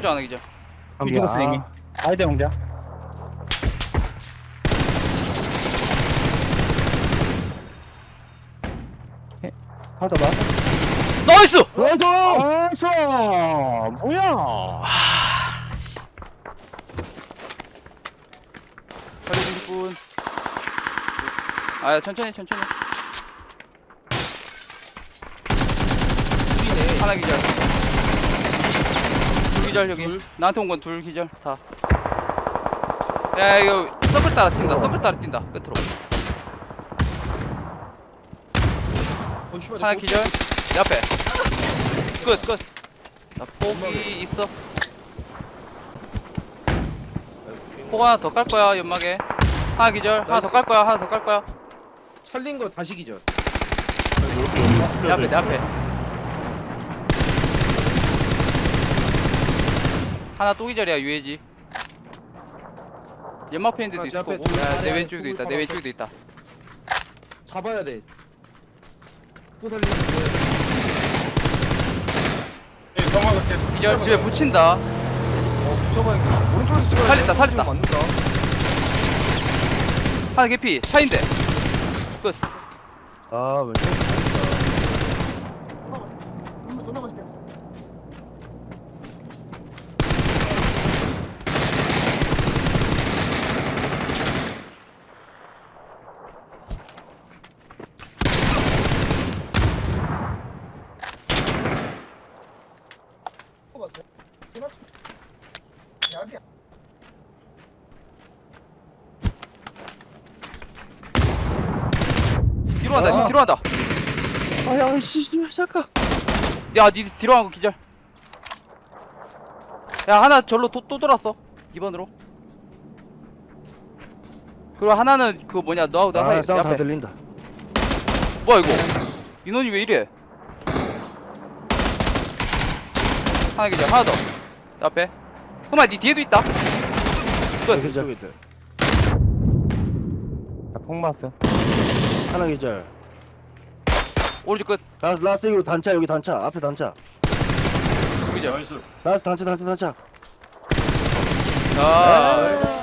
오른쪽 하나 기절 둘 죽었어 이미 아이대 공자 하나 더 봐. 나이스! 나이스! 나이스! 뭐야? 살려주실 분 아, 천천히, 천천히. 하나 기절. 둘 기절, 여기. 나한테 온 건 둘 기절, 다. 야, 이거, 서클 따라 뛴다, 서클 따라 뛴다, 끝으로. 어, 씨발, 하나 내 기절, 내 앞에. 끝, 끝. 나 폭이 있어. 폭 하나 더 깔 거야, 연막에. 하나 기절, 하나 더 깔 거야, 하나 더 깔 거야. 살린 거 다시 기절. 내 앞에 내 앞에 하나 또 기절이야 유해지 연막 팬인데도 하나 있을 제 앞에 거고 둘, 야, 내 아래, 왼쪽에도 둘, 있다 내 바로 왼쪽에도 있다 잡아야 돼. 또 살리는데. 기절 집에 붙인다 어, 붙여봐야겠다. 오른쪽에서 찍어야 살렸다, 돼. 살렸다. 맞는다. 하나 개피 차인데 끝 아, 왼쪽. 뒤로 간다 아. 뒤로 간다 아, 야, 씨, 잠깐. 야 니 뒤로 간거 기절 야 하나 절로 또, 또 돌았어 2번으로 그리고 하나는 그 뭐냐 너하고 나 사이 아, 내 사운드 다 앞에 들린다. 뭐야 이거 인원이 왜 이래 하나 기절 하나 더 앞에 그만 니 뒤에도 있다 끝. 나폭 맞았어. 하나 계절. 오른쪽 끝 라스, 라스 이거 단차, 여기 단차. 앞에 단차. 기절 라스 단차, 단차, 단차. 아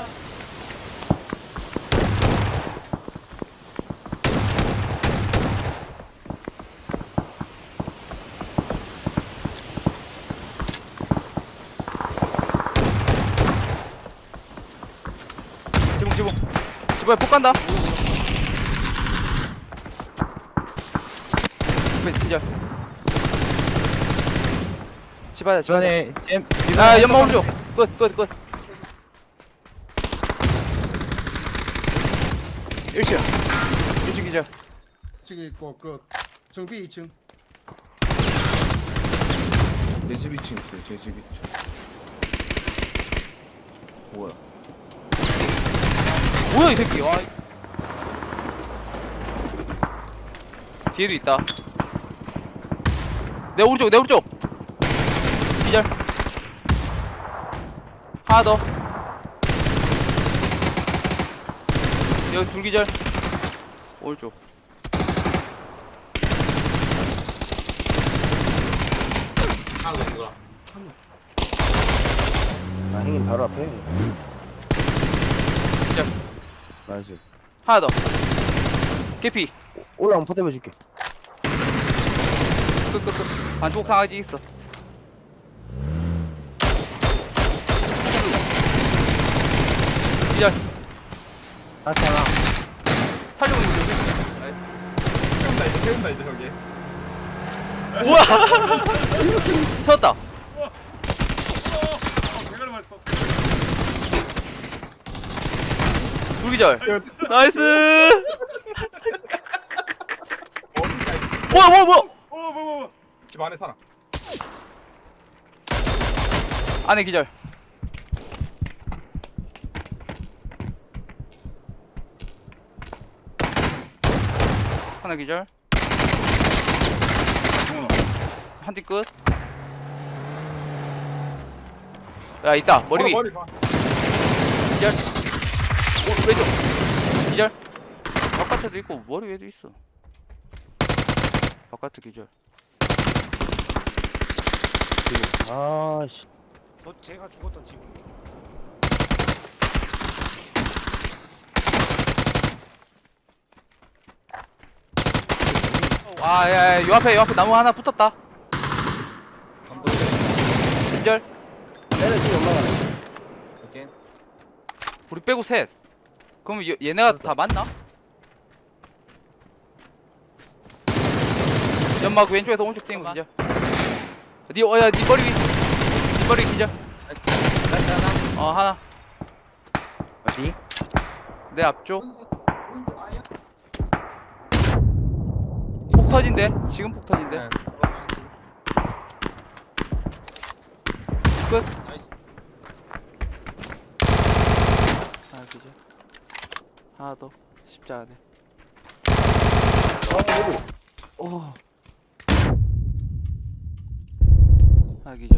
지붕 지붕 지붕에 폭 간다 집에 기절. 집안에 집안에. 잼. 아 연막 오른쪽 끝끝끝. 1층. 1층 기절. 2층에 있고 그 정비 2층. 내집 2층 있어요. 제집 2층. 뭐야? 뭐야 이 새끼. 와 뒤에도 있다 내 오른쪽 내 오른쪽. 기절. 하나 더. 여기 둘 기절. 오른쪽. 아, 형님 바로 앞에. 기절. 나이스. 하나 더. 개피. 올라오면 포대 해줄게. 끝끝끝 반쪽 상하지 있어. 기절. 다시 하나. 살려고 있는 거지? 태운다 이제 태운다 이제 저기. 우와! 어 대가리 맞았어 불기절. 나이스! 뭐야 뭐야 뭐야 집 안에 사람. 안에 기절. 하나 기절. 한팀 끝. 야 있다. 머리 위. 머리 봐. 기절. 오, 왼쪽. 기절. 바깥에도 있고 머리 위에도 있어. 바깥에 기절 아, 씨. 저 제가 죽었던 지붕이. 아, 야, 야, 요 앞에, 요 앞에 나무 하나 붙었다. 기절. 얘네 지금 안에. 오케이. 우리 빼고 셋. 그럼 얘, 얘네가 다 맞나? 연막 왼쪽에서 오른쪽 뛰는 거 기절. 니, 어, 야, 니 머리 위. 니 머리 기절. 나이스 하나. 어, 하나. 어디? 내 앞쪽. 폭 터진대. 지금 폭 터진대. 네. 끝. 나이스. 하나 기절. 하나 더. 십자가네. 어, 여기. 어. 하나 기절.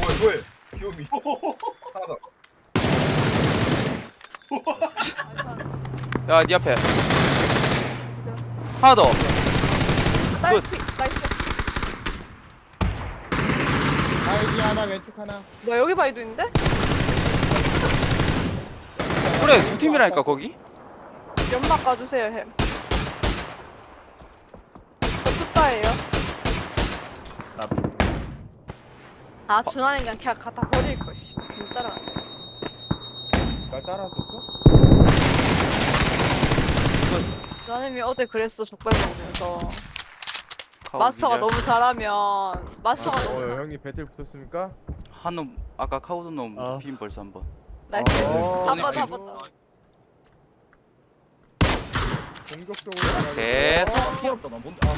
뭐야 뭐야 귀요미 하나 더 야, 니 앞에. 하나 더. 나이스 나이스 바이디 하나 왼쪽 하나. 뭐야 여기 바이도 있는데? 그래, 두 팀이라니까, 거기. 연막 가주세요 햄저 숫자예요 아 준환이 그냥 그냥 갖다 버릴 걸 씨 괜히 따라가네 날 따라왔었어? 준환님이 어제 그랬어 족발 먹으면서 가오 마스터가 기절. 너무 잘하면 마스터가 너무 어, 잘 형님 배틀 붙었습니까? 한놈 아까 카우던 놈 어. 빔 벌써 한번 나이스 어, 한번 아이고. 한번 공격적으로 나 뭔데? 아.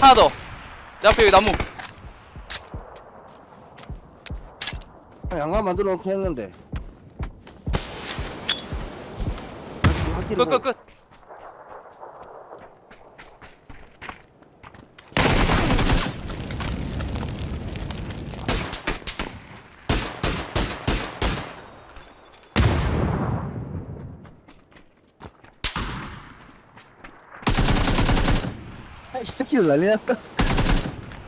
아. 하나 더 내 앞에 여기 나무 양감 만들어 놓긴 했는데. 끝 끝 끝 이 새끼들 난리 났다.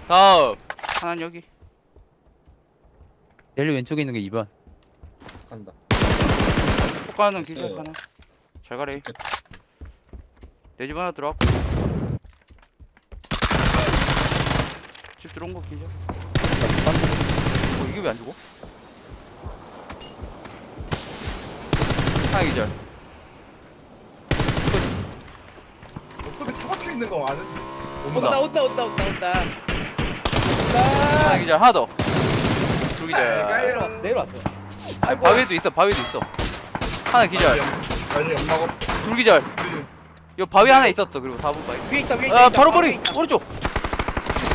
다음 하나 는 여기 제일 왼쪽에 있는 게 2번. 간다. 폭가는 기절 됐어요. 하나 잘 가래 내집 하나 들어왔고 집 들어온 거 기절 어 이게 왜 안 죽어? 하나 기절 옆쪽에 차 박혀 있는 거 아는 온다. 온다 온다 온다 온다. 하나 기절 하나 더둘 기절. 내려왔어 내려왔어. 아니 바위에도 있어 바위에도 있어. 하나 기절. 아니 둘 기절. 요 바위 하나 있었어 그리고 4분 바위 위에 있다 위에 있다. 아 있다. 바로 바로 있다. 오른쪽.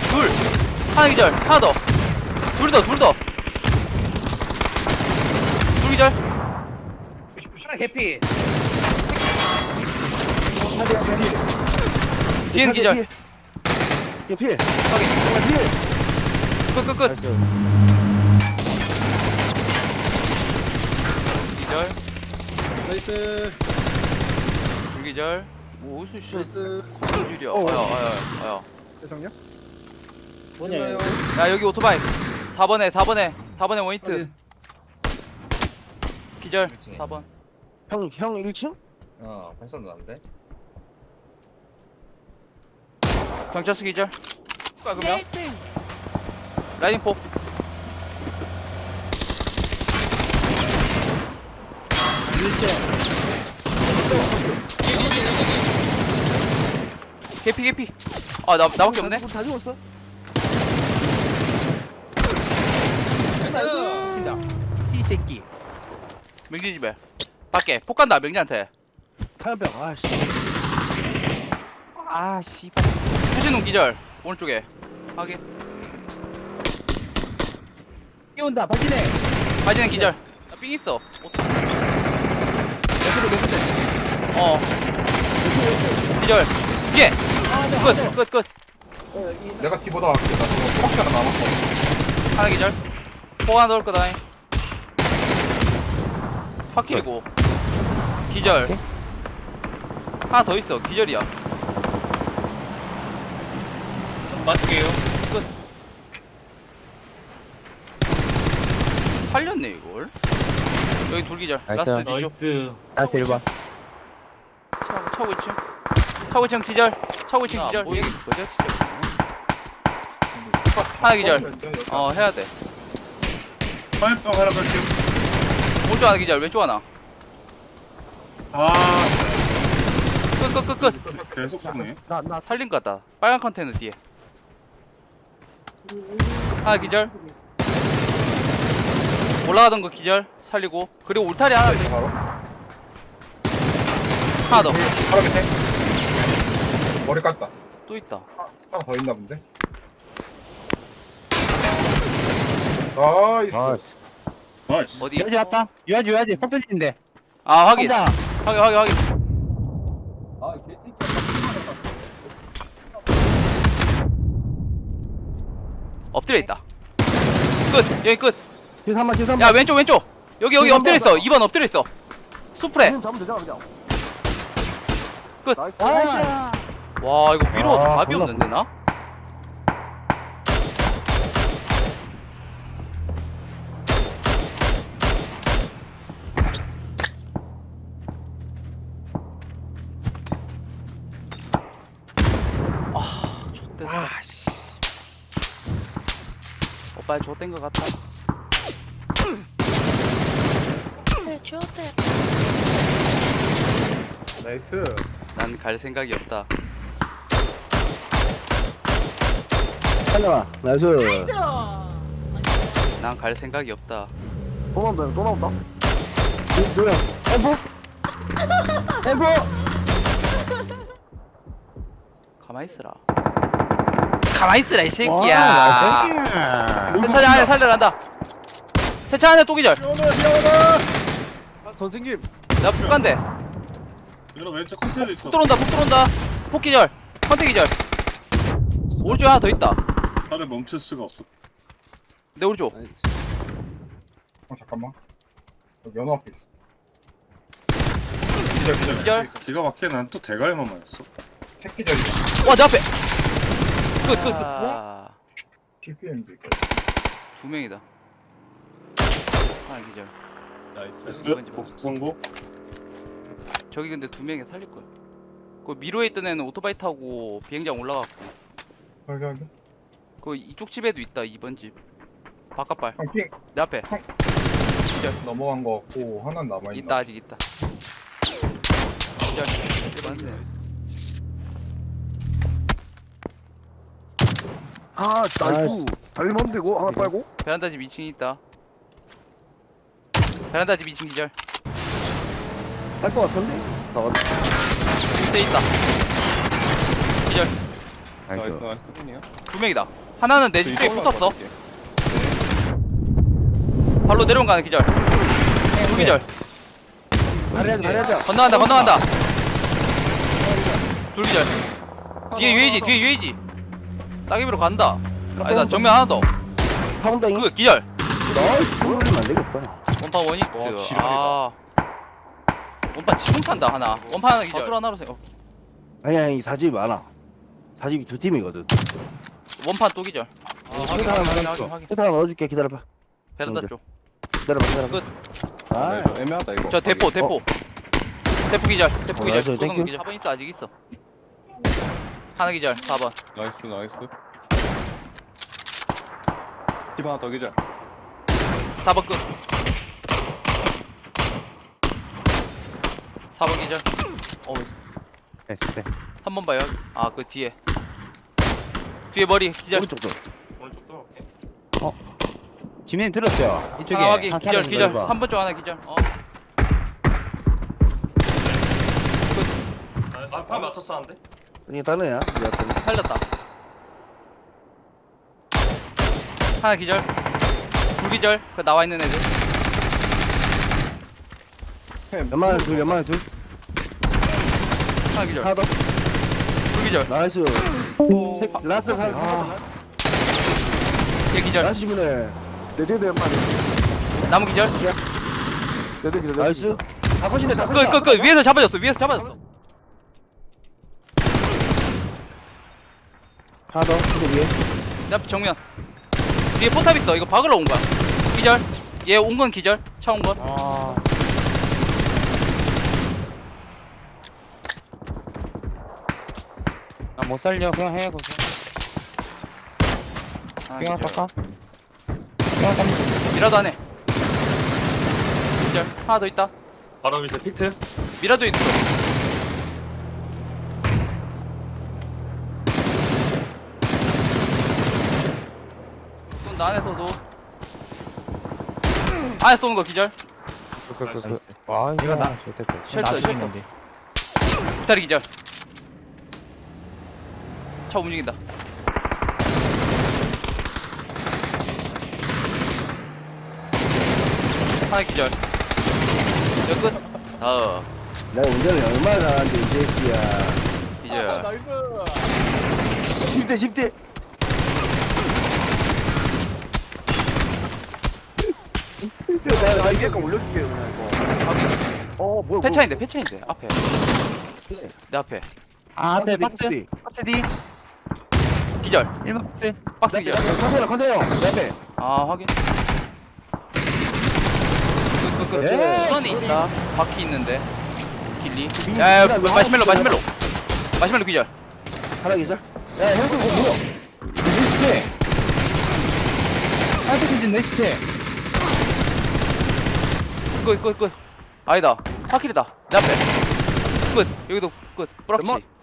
둘. 하나 기절 하나 더 둘 더 둘 더. 둘 기절. 하나 해피. 뒤에는 기절 얘 피해. 확인 정말 피해. 끝끝끝 나이스. 기절 나이스. 둘 기절 오 어디서 씨 나이스. 어. 아야 아야 아야 대성령? 뭐냐? 야 여기 오토바이 4번에 4번에 4번에 원히트. 기절 그렇지. 4번 형, 형 1층? 어 발선 나는데. 경찰서 기절. 가 그러면? 라이딩 포. 개피 개피. 아 나 나밖에 없네. 다 죽었어? 진짜. 시 새끼. 명지 집에. 밖에. 폭 간다 명지한테. 화염병. 아씨. 아씨 발. 후진놈 기절. 오른쪽에. 확인. 뛰어온다. 박진해. 바지는 기절. 나삥 있어. 어. 기절. 뒤에 끝끝끝. 어, 이- 내가 키보다 할게 나 저거 토박이 하나 남았어. 하나 기절. 포 하나 넣을 거다. 확킬이고. 기절. 하나 더 있어. 기절이야 맞게요. 살렸네 이걸 여기 둘 기절 나이스. 라스트 뒤쪽 나이스. 다시 1번. 차고 차고 2층 차고 2층 기절 차고 2층 기절 얘기 뭐지 진짜 하나 기절 어 해야 돼 화염병 하나 갈게요. 오른쪽 하나 기절 왼쪽 하나 아, 끝 끝 끝 끝 계속 쏘네. 나, 나 살린 것 같다. 빨간 컨테이너 뒤에. 하나 기절. 올라가던 거 기절. 살리고. 그리고 울타리 하나, 더. 바로 하나 더. 바로 밑에 머리 깠다 또 있다. 하나 더 있나 본데 나이스 나이스. 나이스. 어디? 유아지 왔다. 유아지 유아지 폭탄인데. 아, 확인. 확인, 확인, 확인. 엎드려 있다. 끝. 여기 끝. 뒤에 3번 뒤에 3번 야, 왼쪽, 왼쪽. 여기, 여기 엎드려 있어. 한번 2번 엎드려 있어. 수프레. 지금 잡으면 되잖아 그냥 끝. 나이스 아, 와, 이거 위로 아, 답이 졸라 없는데, 나? 아, 좆됐다. 오빠 좆된 것 같다. 네, 좋대. 나이스 난 갈 생각이 없다. 살려라 나이스 난 갈 생각이 없다. 또 나온다 또 나온다 두- 두명 엠포 엠포 가만히 있으라. 가만히 있으라, 이 새끼야. 와, 세차장 안에 살려란다. 세차 안에 또 기절. 선생님 나 북간대. 이런 왼쪽 컨테이너 있어. 북 들어온다, 북 들어온다. 북 기절. 컨택 기절. 오른쪽에 하나 더 있다. 나를 멈출 수가 없어. 내 오른쪽. 어 잠깐만 여기 연어 앞에 있어 기절, 기절. 기절. 기가 막히게 난 또 대가리만 맞았어. 새끼절 와, 내 앞에. 끝, 끝, 끝. 와. TPM도 있고 두 명이다. 하나 기절. 나이스. 성공. 저기 근데 두 명이 살릴 거야. 그 미로에 있던 애는 오토바이 타고 비행장 올라갔고. 여기 그 이쪽 집에도 있다. 2번 집. 바깥발. 형핑 내 앞에. 넘어간 거 같고 하나는 남아있나 있다 아직 있다. 기절. 맞네. 아 나이스 달리면 되고 하나 빨고 베란다 집 2층 있다. 베란다 집 2층 기절. 할 것 같은데 나갔다 밑에 있다. 기절. 나이스. 두 명이다. 하나는 내 집에 붙었어. 발로 내려온 거 하나 기절. 두 기절. 다리하자 다리하자 건너간다 건너간다. 둘 기절. 뒤에 유해지 뒤에 유해지. 따개비로 간다. 아니다 정면 하나 더. 파운딩 그 기절. 나이스 보여주면 안 되겠다 원파. 와, 지랄이다. 아. 원파 지금 판다 하나. 원파 하나 기절. 하나로 세. 어, 아니 아니 사집이 많아 사집이 두 팀이거든 원파 또 기절. 아, 확인 확인 확인 확인 확인. 하나 넣어줄게 기다려봐 베란다? 쪽. 기다려봐 기다려봐 끝. 아 애매하다 이거. 저 대포 대포. 대포 기절. 대포 어, 기절. 나이스, 소동 땡큐. 기절. 4번 있어 아직 있어. 하나 기절. 4번. 나이스 나이스. 집 하나 더 기절. 4번 끝. 4번 기절. 어, 나이스. 네. 3번 봐요. 아, 그 뒤에. 뒤에 머리 기절. 오른쪽도 지민 들었죠? 이쪽에 하나 확인. 한 기절, 사람 기절. 넓어. 3번 쪽 하나 기절. 어. 아, 판 맞췄었는데? 이게 다네야 이제 살렸다. 하나 기절. 둘 기절. 그 나와 있는 애들. 연말 둘 연말 둘 하나 기절. 하나 더 둘 기절. 나이스 세, 라스트 살 아, 얘 기절. 분에 내 뒤에도 연말 나무 기절. 네네 기절 나이스 다 컷인데 다 끝, 컷이야 끝, 끝. 위에서 잡아줬어. 위에서 잡아줬어. 하나 더 근데 위에 내 앞에 정면. 뒤에 포탑 있어. 이거 박으러 온 거야. 기절. 얘 온 건 기절. 차 온 건. 아. 나 못 살려 그냥 해 그거. 아, 그냥 기절. 그냥 깎아. 미라도 안 해. 기절. 하나 더 있다. 바로 밑에 피트. 미라도 있어. 쏜다 안에서도. 안에 쏘는 거 기절. 그그그. 와 이거 나. 쉘터, 쉘터. 기다리 기절. 차 움직인다. 하나 기절. 몇 끝? 어, 내가 운전을 얼마나 잘하는데 이 새끼야 기절. 나이스 10대 10대 내가 나 이게 약간 올려줄게 그냥 이거 어 뭐야 폐차인데, 폐차인데. 앞에. 내 앞에. 아 앞에 박스 박스. D 박스 D. 기절. 1번 박스. 박스 기절. 컨테이너 컨테이너 내 앞에 아, 확인. 그, 그, 그. 예, 있다. 바퀴 있는데. 길리. 미- 야, 미라, 마시멜로. 마시멜로. 마시멜로 기절. 하나 기절 야 형도 이거 뭐야 내 시체. 하이트 퀴즈 내 시체. 끝, 끝, 끝. 아니다. 파킬이다. 내 앞에. 끝. 여기도 끝. 연막.